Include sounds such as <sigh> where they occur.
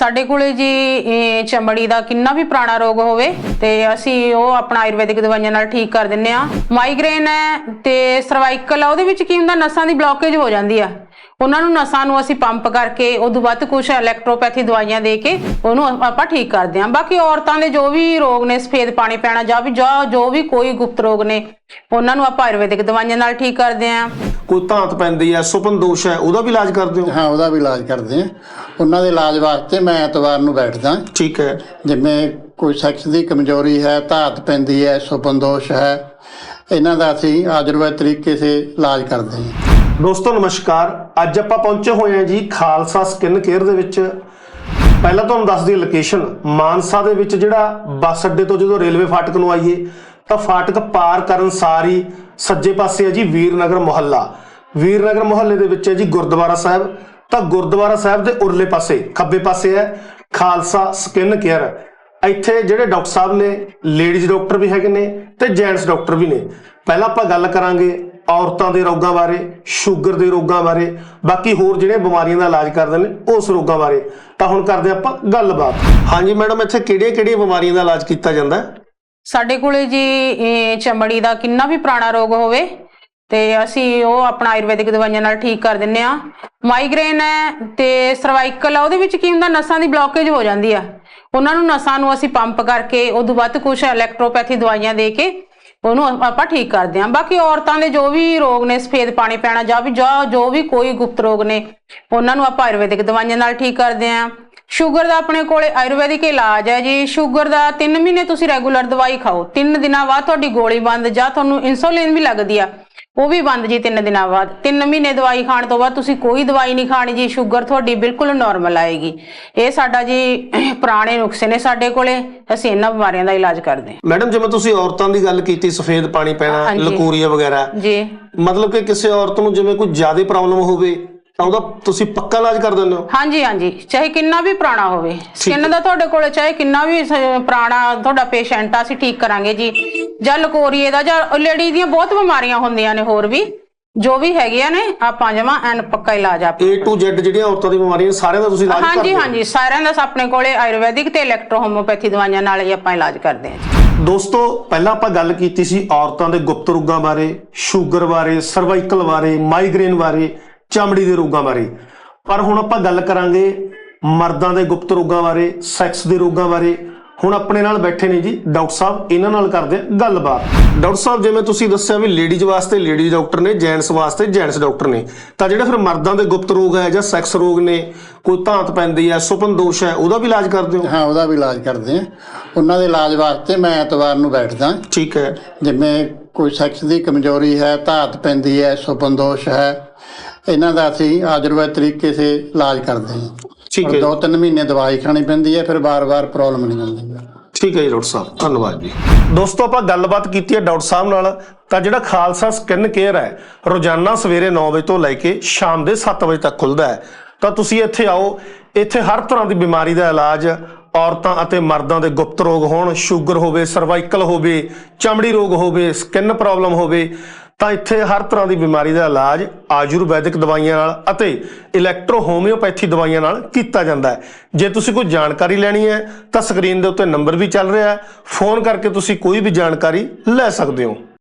ਸਾਡੇ ਕੋਲੇ ਜੀ ਚਮੜੀ ਦਾ ਕਿੰਨਾ ਵੀ ਪੁਰਾਣਾ ਰੋਗ ਹੋਵੇ ਤੇ ਅਸੀਂ ਉਹ ਆਪਣਾ ਆਯੁਰਵੈਦਿਕ ਦਵਾਈਆਂ ਨਾਲ ਠੀਕ ਕਰ ਦਿੰਨੇ ਆ ਮਾਈਗ੍ਰੇਨ ਹੈ ਤੇ ਸਰਵਾਈਕਲ ਆ, ਉਹਦੇ ਵਿੱਚ ਕੀ ਹੁੰਦਾ, ਨਸਾਂ ਦੀ ਬਲੌਕੇਜ ਹੋ ਜਾਂਦੀ ਆ। ਉਹਨਾਂ ਨੂੰ ਨਸਾਂ ਨੂੰ ਅਸੀਂ ਪੰਪ ਕਰਕੇ ਉਦੋਂ ਵੱਧ ਕੁਝ ਇਲੈਕਟ੍ਰੋਪੈਥੀ ਦਵਾਈਆਂ ਦੇ ਕੇ ਉਹਨੂੰ ਆਪਾਂ ਠੀਕ ਕਰਦੇ ਹਾਂ। ਬਾਕੀ ਔਰਤਾਂ ਦੇ ਜੋ ਵੀ ਰੋਗ ਨੇ, ਸਫੇਦ ਪਾਣੀ ਪੈਣਾ ਜਾਂ ਵੀ, ਜਾਂ ਜੋ ਵੀ ਕੋਈ ਗੁਪਤ ਰੋਗ ਨੇ, ਉਹਨਾਂ ਨੂੰ ਆਪਾਂ ਆਯੁਰਵੈਦਿਕ ਦਵਾਈਆਂ ਨਾਲ ਠੀਕ ਕਰਦੇ ਹਾਂ। ਕੋਈ ਧਾਤ ਪੈਂਦੀ ਹੈ ਸੁਪਨ ਦੋਸ਼ ਹੈ ਉਹਦਾ ਵੀ ਇਲਾਜ ਕਰਦੇ ਹੋ? ਹਾਂ ਉਹਦਾ ਵੀ ਇਲਾਜ ਕਰਦੇ ਆ ਉਹਨਾਂ ਦੇ ਇਲਾਜ ਵਾਸਤੇ ਮੈਂ ਐਤਵਾਰ ਨੂੰ ਬੈਠਦਾ। ਠੀਕ ਹੈ। ਜਿਵੇਂ ਕੋਈ ਸੈਕਸ ਦੀ ਕਮਜ਼ੋਰੀ ਹੈ ਧਾਤ ਪੈਂਦੀ ਹੈ ਸੁਪਨ ਦੋਸ਼ ਹੈ ਇਹਨਾਂ ਦਾ ਅਸੀਂ ਆਯੁਰਵੈਦ ਤਰੀਕੇ ਸੇ ਇਲਾਜ ਕਰਦੇ ਹਾਂ। ਦੋਸਤੋ ਨਮਸਕਾਰ। ਅੱਜ ਆਪਾਂ ਪਹੁੰਚੇ ਹੋਏ ਹਾਂ ਜੀ ਖਾਲਸਾ ਸਕਿਨ ਕੇਅਰ ਦੇ ਵਿੱਚ। ਪਹਿਲਾਂ ਤੁਹਾਨੂੰ ਦੱਸ ਦਈਏ ਲੋਕੇਸ਼ਨ ਮਾਨਸਾ ਦੇ ਵਿੱਚ ਜਿਹੜਾ ਬੱਸ ਅੱਡੇ ਤੋਂ ਜਦੋਂ ਰੇਲਵੇ ਫਾਟਕ ਨੂੰ ਆਈਏ ਤਾਂ ਫਾਟਕ ਪਾਰ ਕਰਨ ਸਾਰੀ ਸੱਜੇ ਪਾਸੇ ਹੈ ਜੀ ਵੀਰਨਗਰ ਮੁਹੱਲਾ। ਵੀਰਨਗਰ ਮੁਹੱਲੇ ਦੇ ਵਿੱਚ ਹੈ ਜੀ ਗੁਰਦੁਆਰਾ ਸਾਹਿਬ। ਤਾਂ ਗੁਰਦੁਆਰਾ ਸਾਹਿਬ ਦੇ ਉਰਲੇ ਪਾਸੇ, ਖੱਬੇ ਪਾਸੇ ਹੈ, ਖਾਲਸਾ ਸਕਿਨ ਕੇਅਰ। ਇੱਥੇ ਜਿਹੜੇ ਡਾਕਟਰ ਸਾਹਿਬ ਨੇ, ਲੇਡੀਜ਼ ਡਾਕਟਰ ਵੀ ਹੈਗੇ ਨੇ ਤੇ ਜੈਂਟਸ ਡਾਕਟਰ ਵੀ ਨੇ। ਪਹਿਲਾਂ ਆਪਾਂ ਗੱਲ ਕਰਾਂਗੇ ਔਰਤਾਂ ਦੇ ਰੋਗਾਂ ਬਾਰੇ, ਸ਼ੂਗਰ ਦੇ ਰੋਗਾਂ ਬਾਰੇ, ਬਾਕੀ ਹੋਰ ਜਿਹੜੇ ਬਿਮਾਰੀਆਂ ਦਾ ਇਲਾਜ ਕਰਦੇ ਨੇ, ਉਸ ਰੋਗਾਂ ਬਾਰੇ। ਤਾਂ ਹੁਣ ਕਰਦੇ ਆਪਾਂ ਗੱਲਬਾਤ। ਹਾਂਜੀ ਮੈਡਮ, ਇੱਥੇ ਕਿਹੜੀਆਂ-ਕਿਹੜੀਆਂ ਬਿਮਾਰੀਆਂ ਦਾ ਇਲਾਜ ਕੀਤਾ ਜਾਂਦਾ? ਹੈ ਸਾਡੇ ਕੋਲੇ ਜੀ ਚਮੜੀ ਦਾ ਕਿੰਨਾ ਵੀ ਪੁਰਾਣਾ ਰੋਗ ਹੋਵੇ, ਤੇ ਅਸੀਂ ਉਹ ਆਪਣਾ ਆਯੁਰਵੈਦਿਕ ਦਵਾਈਆਂ ਨਾਲ ਠੀਕ ਕਰ ਦਿੰਨੇ ਆ ਮਾਈਗ੍ਰੇਨ ਹੈ ਤੇ ਸਰਵਾਈਕਲ ਆ ਉਹਦੇ ਵਿੱਚ ਕੀ ਹੁੰਦਾ, ਨਸਾਂ ਦੀ ਬਲੌਕੇਜ ਹੋ ਜਾਂਦੀ ਆ। ਉਹਨਾਂ ਨੂੰ ਨਸਾਂ ਨੂੰ ਅਸੀਂ ਪੰਪ ਕਰਕੇ ਉਦੋਂ ਬਾਅਦ ਕੁਝ ਇਲੈਕਟ੍ਰੋਪੈਥੀ ਦਵਾਈਆਂ ਦੇ ਕੇ, ਉਹਨੂੰ ਆਪਾਂ ਠੀਕ ਕਰਦੇ ਹਾਂ। ਬਾਕੀ ਔਰਤਾਂ ਦੇ ਜੋ ਵੀ ਰੋਗ ਨੇ, ਸਫੇਦ ਪਾਣੀ ਪੈਣਾ ਜਾਂ ਵੀ, ਜਾਂ ਜੋ ਵੀ ਕੋਈ ਗੁਪਤ ਰੋਗ ਨੇ, ਉਹਨਾਂ ਨੂੰ ਆਪਾਂ ਆਯੁਰਵੈਦਿਕ ਦਵਾਈਆਂ ਨਾਲ ਠੀਕ ਕਰਦੇ ਹਾਂ। ਸ਼ੂਗਰ ਦਾ ਆਪਣੇ ਕੋਲੇ ਆਯੁਰਵੈਦਿਕ ਇਲਾਜ ਹੈ ਜੀ। ਸ਼ੂਗਰ ਦਾ 3 ਮਹੀਨੇ ਤੁਸੀਂ ਰੈਗੂਲਰ ਦਵਾਈ ਖਾਓ। 3 ਦਿਨਾਂ ਬਾਅਦ ਤੁਹਾਡੀ ਗੋਲੀ ਬੰਦ ਜਾਂ ਤੁਹਾਨੂੰ ਇਨਸੂਲਿਨ ਵੀ ਲੱਗਦੀ ਆ ਉਹ ਵੀ ਬੰਦ ਜੀ 3 ਦਿਨਾਂ ਬਾਅਦ। 3 ਮਹੀਨੇ ਦਵਾਈ ਖਾਣ ਤੋਂ ਬਾਅਦ ਤੁਸੀਂ ਕੋਈ ਦਵਾਈ ਨਹੀਂ ਖਾਣੀ ਜੀ। ਸ਼ੂਗਰ ਤੁਹਾਡੀ ਬਿਲਕੁਲ ਨਾਰਮਲ ਆਏਗੀ। ਇਹ ਸਾਡਾ ਜੀ <coughs> ਪੁਰਾਣੇ ਨੁਸਖੇ ਨੇ ਸਾਡੇ ਕੋਲੇ। ਅਸੀਂ ਇਹਨਾਂ ਬਿਮਾਰੀਆਂ ਦਾ ਇਲਾਜ ਕਰਦੇ ਹਾਂ। ਮੈਡਮ ਜਿਵੇਂ ਤੁਸੀਂ ਔਰਤਾਂ ਦੀ ਗੱਲ ਕੀਤੀ ਸਫੇਦ ਪਾਣੀ ਪੈਣਾ। ਲਕੂਰੀਆ ਵਗੈਰਾ। ਜੀ। ਮਤਲਬ ਕਿ ਕਿਸੇ ਔਰਤ ਨੂੰ ਜਿਵੇਂ ਕੋਈ ਜ਼ਿਆਦਾ ਪ੍ਰੋਬਲਮ ਹੋਵੇ ਤਾਂ ਉਹਦਾ ਤੁਸੀਂ ਪੱਕਾ ਇਲਾਜ ਕਰ ਦਿੰਦੇ ਹੋ? ਹਾਂਜੀ ਹਾਂਜੀ। ਚਾਹੇ ਕਿੰਨਾ ਵੀ ਪੁਰਾਣਾ ਹੋਵੇ। ਸਕਿਨ ਦਾ ਤੁਹਾਡੇ ਕੋਲੇ ਚਾਹੇ ਕਿੰਨਾ ਵੀ ਸ- ਪੁਰਾਣਾ ਤੁਹਾਡਾ ਪੇਸ਼ੈਂਟ ਆ ਅਸੀਂ ਠੀਕ ਕਰਾਂਗੇ ਜੀ। ਜਾਂ ਲਕੋਰੀਏ ਦਾ ਜਾਂ ਲੇਡੀ ਦੀਆਂ ਬਹੁਤ ਬਿਮਾਰੀਆਂ ਹੁੰਦੀਆਂ ਨੇ ਹੋਰ ਵੀ। ਜੋ ਵੀ ਹੈਗੀਆਂ ਨੇ ਆਪਾਂ ਜਮਾ ਐਨ ਪੱਕਾ ਇਲਾਜ ਆ। A to Z ਜਿਹੜੀਆਂ ਔਰਤਾਂ ਦੀ ਬਿਮਾਰੀਆਂ ਸਾਰਿਆਂ ਦਾ ਤੁਸੀਂ ਇਲਾਜ ਕਰਦੇ ਹਾਂਜੀ ਹੋ? ਹਾਂਜੀ। ਸਾਰਿਆਂ ਦਾ ਆਪਣੇ ਕੋਲੇ ਆਯੁਰਵੈਦਿਕ ਤੇ ਇਲੈਕਟ੍ਰੋ ਹੋਮੋਪੈਥੀ ਦਵਾਈਆਂ ਨਾਲ ਹੀ ਆਪਾਂ ਇਲਾਜ ਕਰਦੇ ਹਾਂ ਜੀ। ਦੋਸਤੋ ਪਹਿਲਾਂ ਆਪਾਂ ਗੱਲ ਕੀਤੀ ਸੀ ਔਰਤਾਂ ਦੇ ਗੁਪਤ ਰੋਗਾਂ ਬਾਰੇ ਸ਼ੂਗਰ ਬਾਰੇ ਸਰਵਾਈਕਲ ਬਾਰੇ ਮਾਈਗ੍ਰੇਨ ਬਾਰੇ। ਚਮੜੀ ਦੇ ਰੋਗਾਂ ਬਾਰੇ। ਪਰ ਹੁਣ ਆਪਾਂ ਗੱਲ ਕਰਾਂਗੇ ਮਰਦਾਂ ਦੇ ਗੁਪਤ ਰੋਗਾਂ ਬਾਰੇ ਸੈਕਸ ਦੇ ਰੋਗਾਂ ਬਾਰੇ। ਹੁਣ ਆਪਣੇ ਨਾਲ ਬੈਠੇ ਨੇ ਜੀ ਡਾਕਟਰ ਸਾਹਿਬ ਇਹਨਾਂ ਨਾਲ ਕਰਦੇ ਆ ਗੱਲਬਾਤ। ਡਾਕਟਰ ਸਾਹਿਬ ਜਿਵੇਂ ਤੁਸੀਂ ਦੱਸਿਆ ਵੀ ਲੇਡੀਜ਼ ਵਾਸਤੇ ਲੇਡੀਜ਼ ਡਾਕਟਰ ਨੇ ਜੈਂਟਸ ਵਾਸਤੇ ਜੈਂਟਸ ਡਾਕਟਰ ਨੇ। ਤਾਂ ਜਿਹੜੇ ਫਿਰ ਮਰਦਾਂ ਦੇ ਗੁਪਤ ਰੋਗ ਹੈ ਜਾਂ ਸੈਕਸ ਰੋਗ ਨੇ ਕੋਈ ਧਾਤ ਪੈਂਦੀ ਹੈ ਸੁਪਨ ਦੋਸ਼ ਹੈ ਉਹਦਾ ਵੀ ਇਲਾਜ ਕਰਦੇ ਹੋ? ਹਾਂ ਉਹਦਾ ਵੀ ਇਲਾਜ ਕਰਦੇ ਆ ਉਹਨਾਂ ਦੇ ਇਲਾਜ ਵਾਸਤੇ ਮੈਂ ਐਤਵਾਰ ਨੂੰ ਬੈਠਦਾ। ਠੀਕ ਹੈ। ਜਿਵੇਂ ਕੋਈ ਸੈਕਸ ਦੀ ਕਮਜ਼ੋਰੀ ਹੈ ਧਾਤ ਪੈਂਦੀ ਹੈ ਸੁਪਨ ਦੋਸ਼ ਹੈ ਇਹਨਾਂ ਦਾ ਅਸੀਂ ਆਯੁਰਵੈਦ ਤਰੀਕੇ ਸੇ ਇਲਾਜ ਕਰਦੇ ਹਾਂ। ਠੀਕ ਹੈ ਦੋ ਤਿੰਨ ਮਹੀਨੇ ਦਵਾਈ ਖਾਣੀ ਪੈਂਦੀ ਹੈ ਫਿਰ ਬਾਰ-ਬਾਰ ਪ੍ਰੋਬਲਮ ਨਹੀਂ ਆਉਂਦੀ। ਠੀਕ ਹੈ ਜੀ ਡਾਕਟਰ ਸਾਹਿਬ ਧੰਨਵਾਦ ਜੀ। ਦੋਸਤੋ ਆਪਾਂ ਗੱਲਬਾਤ ਕੀਤੀ ਹੈ ਡਾਕਟਰ ਸਾਹਿਬ ਨਾਲ। ਤਾਂ ਜਿਹੜਾ ਖਾਲਸਾ ਸਕਿਨ ਕੇਅਰ ਹੈ ਰੋਜ਼ਾਨਾ ਸਵੇਰੇ 9 ਵਜੇ ਤੋਂ ਲੈ ਕੇ ਸ਼ਾਮ ਦੇ 7 ਵਜੇ ਤੱਕ ਖੁੱਲਦਾ ਹੈ। ਤਾਂ ਤੁਸੀਂ ਇੱਥੇ ਆਓ ਇੱਥੇ ਹਰ ਤਰ੍ਹਾਂ ਦੀ ਬਿਮਾਰੀ ਦਾ ਇਲਾਜ ਔਰਤਾਂ ਅਤੇ ਮਰਦਾਂ ਦੇ ਗੁਪਤ ਰੋਗ ਹੋਣ ਸ਼ੂਗਰ ਹੋਵੇ ਸਰਵਾਈਕਲ ਹੋਵੇ ਚਮੜੀ ਰੋਗ ਹੋਵੇ ਸਕਿਨ ਪ੍ਰੋਬਲਮ ਹੋਵੇ ਤਾਂ ਇੱਥੇ ਹਰ ਤਰ੍ਹਾਂ ਦੀ ਬਿਮਾਰੀ ਦਾ ਇਲਾਜ ਆਯੁਰਵੈਦਿਕ ਦਵਾਈਆਂ ਨਾਲ ਅਤੇ ਇਲੈਕਟ੍ਰੋ ਹੋਮਿਓਪੈਥੀ ਦਵਾਈਆਂ ਨਾਲ ਕੀਤਾ ਜਾਂਦਾ ਹੈ। ਜੇ ਤੁਸੀਂ ਕੋਈ ਜਾਣਕਾਰੀ ਲੈਣੀ ਹੈ, ਤਾਂ ਸਕਰੀਨ ਦੇ ਉੱਤੇ ਨੰਬਰ ਵੀ ਚੱਲ ਰਿਹਾ ਹੈ। ਫੋਨ ਕਰਕੇ ਤੁਸੀਂ ਕੋਈ ਵੀ ਜਾਣਕਾਰੀ ਲੈ ਸਕਦੇ ਹੋ।